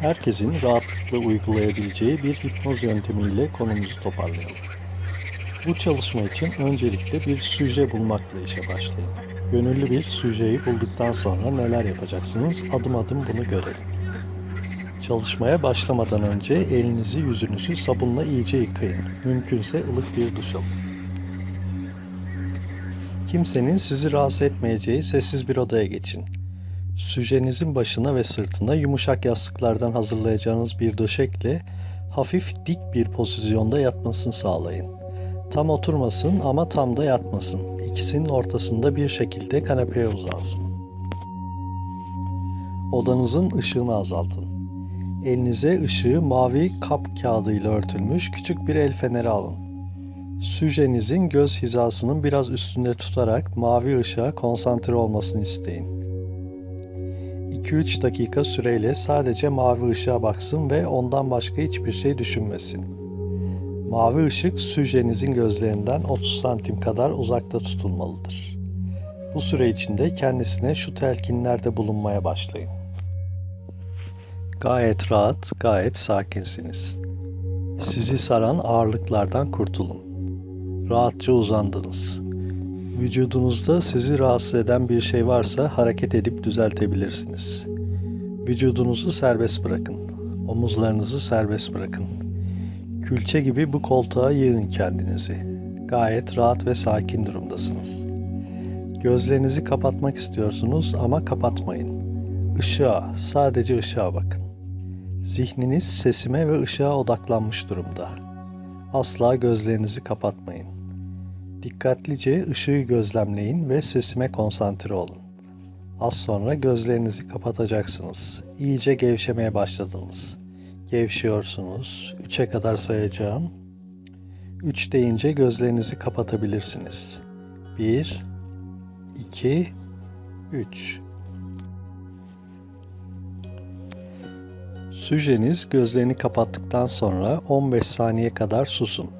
Herkesin rahatlıkla uygulayabileceği bir hipnoz yöntemiyle konumuzu toparlayalım. Bu çalışma için öncelikle bir süje bulmakla işe başlayın. Gönüllü bir süjeyi bulduktan sonra neler yapacaksınız adım adım bunu görelim. Çalışmaya başlamadan önce elinizi yüzünüzü sabunla iyice yıkayın. Mümkünse ılık bir duş alın. Kimsenin sizi rahatsız etmeyeceği sessiz bir odaya geçin. Süjenizin başına ve sırtına yumuşak yastıklardan hazırlayacağınız bir döşekle hafif dik bir pozisyonda yatmasını sağlayın. Tam oturmasın ama tam da yatmasın. İkisinin ortasında bir şekilde kanepeye uzansın. Odanızın ışığını azaltın. Elinize ışığı mavi kap kağıdıyla örtülmüş küçük bir el feneri alın. Süjenizin göz hizasının biraz üstünde tutarak mavi ışığa konsantre olmasını isteyin. 2-3 dakika süreyle sadece mavi ışığa baksın ve ondan başka hiçbir şey düşünmesin. Mavi ışık süjenizin gözlerinden 30 santim kadar uzakta tutulmalıdır. Bu süre içinde kendisine şu telkinlerde bulunmaya başlayın. Gayet rahat, gayet sakinsiniz. Sizi saran ağırlıklardan kurtulun. Rahatça uzandınız. Vücudunuzda sizi rahatsız eden bir şey varsa hareket edip düzeltebilirsiniz. Vücudunuzu serbest bırakın. Omuzlarınızı serbest bırakın. Külçe gibi bu koltuğa yığın kendinizi. Gayet rahat ve sakin durumdasınız. Gözlerinizi kapatmak istiyorsunuz ama kapatmayın. Işığa, sadece ışığa bakın. Zihniniz sesime ve ışığa odaklanmış durumda. Asla gözlerinizi kapatmayın. Dikkatlice ışığı gözlemleyin ve sesime konsantre olun. Az sonra gözlerinizi kapatacaksınız. İyice gevşemeye başladınız. Gevşiyorsunuz. 3'e kadar sayacağım. 3 deyince gözlerinizi kapatabilirsiniz. 1 2 3 Süjeniz gözlerini kapattıktan sonra 15 saniye kadar susun.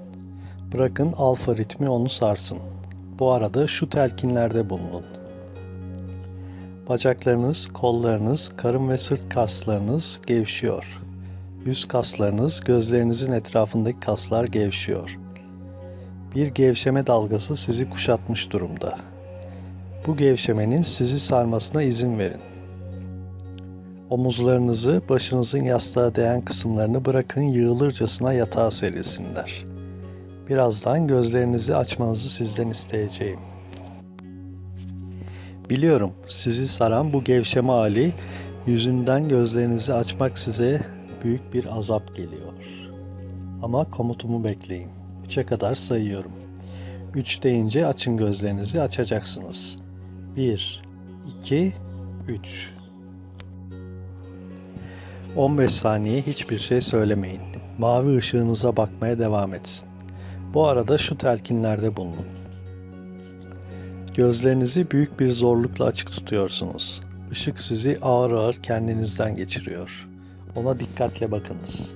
Bırakın alfa ritmi onu sarsın. Bu arada şu telkinlerde bulunun. Bacaklarınız, kollarınız, karın ve sırt kaslarınız gevşiyor. Yüz kaslarınız, gözlerinizin etrafındaki kaslar gevşiyor. Bir gevşeme dalgası sizi kuşatmış durumda. Bu gevşemenin sizi sarmasına izin verin. Omuzlarınızı başınızın yastığa değen kısımlarını bırakın yığılırcasına yatağa serilsinler. Birazdan gözlerinizi açmanızı sizden isteyeceğim. Biliyorum sizi saran bu gevşeme hali yüzünden gözlerinizi açmak size büyük bir azap geliyor. Ama komutumu bekleyin. 3'e kadar sayıyorum. 3 deyince açın gözlerinizi açacaksınız. 1 2 3 15 saniye hiçbir şey söylemeyin. Mavi ışığınıza bakmaya devam etsin. Bu arada şu telkinlerde bulunun. Gözlerinizi büyük bir zorlukla açık tutuyorsunuz. Işık sizi ağır ağır kendinizden geçiriyor. Ona dikkatle bakınız.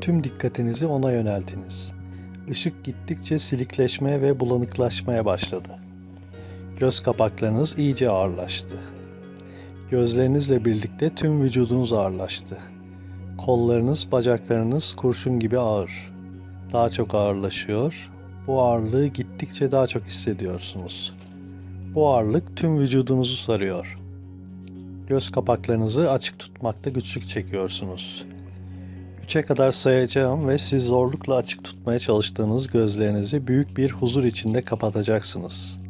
Tüm dikkatinizi ona yöneltiniz. Işık gittikçe silikleşmeye ve bulanıklaşmaya başladı. Göz kapaklarınız iyice ağırlaştı. Gözlerinizle birlikte tüm vücudunuz ağırlaştı. Kollarınız, bacaklarınız kurşun gibi ağır. Daha çok ağırlaşıyor. Bu ağırlığı gittikçe daha çok hissediyorsunuz. Bu ağırlık tüm vücudunuzu sarıyor. Göz kapaklarınızı açık tutmakta güçlük çekiyorsunuz. Üçe kadar sayacağım ve siz zorlukla açık tutmaya çalıştığınız gözlerinizi büyük bir huzur içinde kapatacaksınız.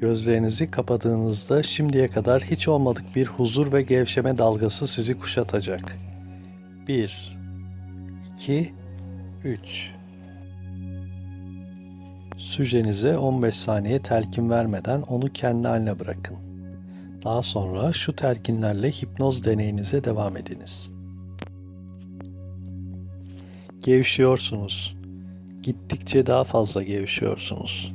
Gözlerinizi kapadığınızda şimdiye kadar hiç olmadık bir huzur ve gevşeme dalgası sizi kuşatacak. 1 2 3 Süjenize 15 saniye telkin vermeden onu kendi haline bırakın. Daha sonra şu telkinlerle hipnoz deneyinize devam ediniz. Gevşiyorsunuz. Gittikçe daha fazla gevşiyorsunuz.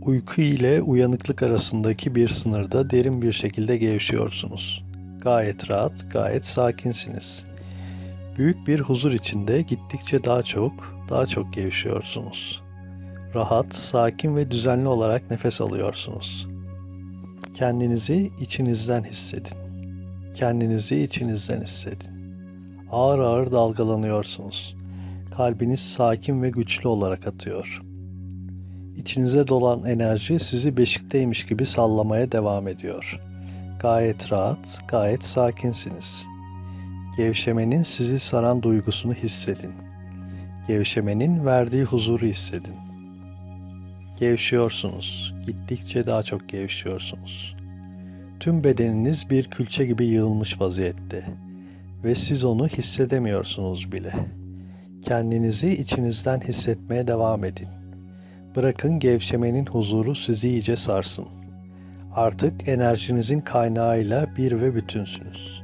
Uyku ile uyanıklık arasındaki bir sınırda derin bir şekilde gevşiyorsunuz. Gayet rahat, gayet sakinsiniz. Büyük bir huzur içinde gittikçe daha çok, daha çok gevşiyorsunuz. Rahat, sakin ve düzenli olarak nefes alıyorsunuz. Kendinizi içinizden hissedin. Kendinizi içinizden hissedin. Ağır ağır dalgalanıyorsunuz. Kalbiniz sakin ve güçlü olarak atıyor. İçinize dolan enerji sizi beşikteymiş gibi sallamaya devam ediyor. Gayet rahat, gayet sakinsiniz. Gevşemenin sizi saran duygusunu hissedin. Gevşemenin verdiği huzuru hissedin. Gevşiyorsunuz. Gittikçe daha çok gevşiyorsunuz. Tüm bedeniniz bir külçe gibi yığılmış vaziyette ve siz onu hissedemiyorsunuz bile. Kendinizi içinizden hissetmeye devam edin. Bırakın gevşemenin huzuru sizi iyice sarsın. Artık enerjinizin kaynağıyla bir ve bütünsünüz.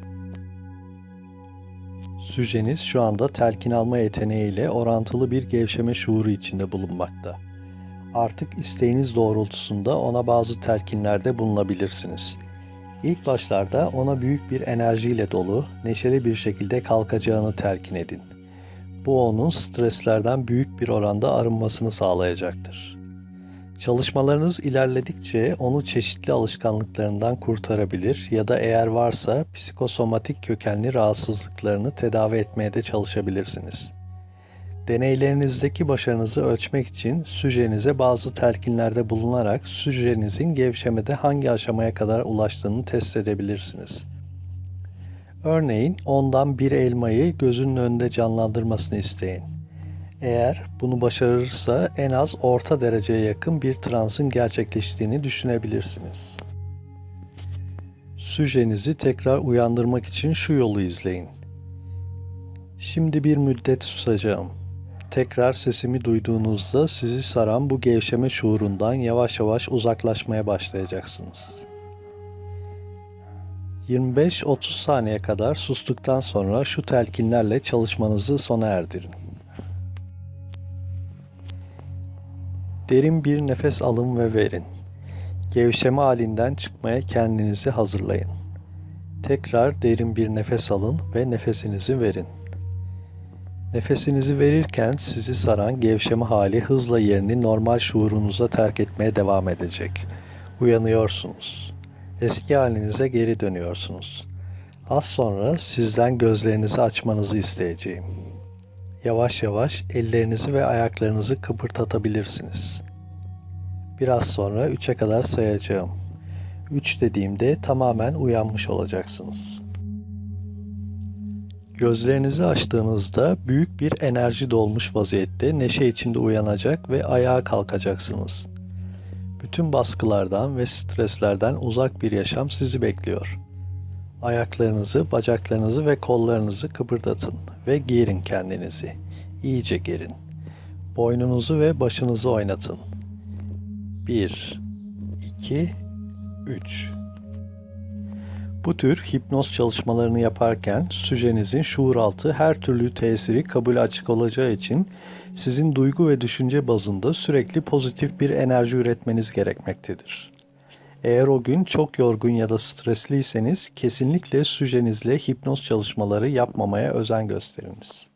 Süjeniz şu anda telkin alma yeteneğiyle orantılı bir gevşeme şuuru içinde bulunmakta. Artık isteğiniz doğrultusunda ona bazı telkinlerde bulunabilirsiniz. İlk başlarda ona büyük bir enerjiyle dolu, neşeli bir şekilde kalkacağını telkin edin. Bu onun streslerden büyük bir oranda arınmasını sağlayacaktır. Çalışmalarınız ilerledikçe onu çeşitli alışkanlıklarından kurtarabilir ya da eğer varsa psikosomatik kökenli rahatsızlıklarını tedavi etmeye de çalışabilirsiniz. Deneylerinizdeki başarınızı ölçmek için süjenize bazı telkinlerde bulunarak süjenizin gevşemede hangi aşamaya kadar ulaştığını test edebilirsiniz. Örneğin ondan bir elmayı gözünün önünde canlandırmasını isteyin. Eğer bunu başarırsa en az orta dereceye yakın bir transın gerçekleştiğini düşünebilirsiniz. Süjenizi tekrar uyandırmak için şu yolu izleyin. Şimdi bir müddet susacağım. Tekrar sesimi duyduğunuzda sizi saran bu gevşeme şuurundan yavaş yavaş uzaklaşmaya başlayacaksınız. 25-30 saniye kadar sustuktan sonra şu telkinlerle çalışmanızı sona erdirin. Derin bir nefes alın ve verin. Gevşeme halinden çıkmaya kendinizi hazırlayın. Tekrar derin bir nefes alın ve nefesinizi verin. Nefesinizi verirken sizi saran gevşeme hali hızla yerini normal şuurunuza terk etmeye devam edecek. Uyanıyorsunuz. Eski halinize geri dönüyorsunuz. Az sonra sizden gözlerinizi açmanızı isteyeceğim. Yavaş yavaş ellerinizi ve ayaklarınızı kıpırdatabilirsiniz. Biraz sonra 3'e kadar sayacağım. 3 dediğimde tamamen uyanmış olacaksınız. Gözlerinizi açtığınızda büyük bir enerji dolmuş vaziyette neşe içinde uyanacak ve ayağa kalkacaksınız. Bütün baskılardan ve streslerden uzak bir yaşam sizi bekliyor. Ayaklarınızı, bacaklarınızı ve kollarınızı kıpırdatın ve gerin kendinizi. İyice gerin. Boynunuzu ve başınızı oynatın. 1 2 3 bu tür hipnoz çalışmalarını yaparken süjenizin şuuraltı her türlü tesiri kabul açık olacağı için sizin duygu ve düşünce bazında sürekli pozitif bir enerji üretmeniz gerekmektedir. Eğer o gün çok yorgun ya da stresliyseniz kesinlikle süjenizle hipnoz çalışmaları yapmamaya özen gösteriniz.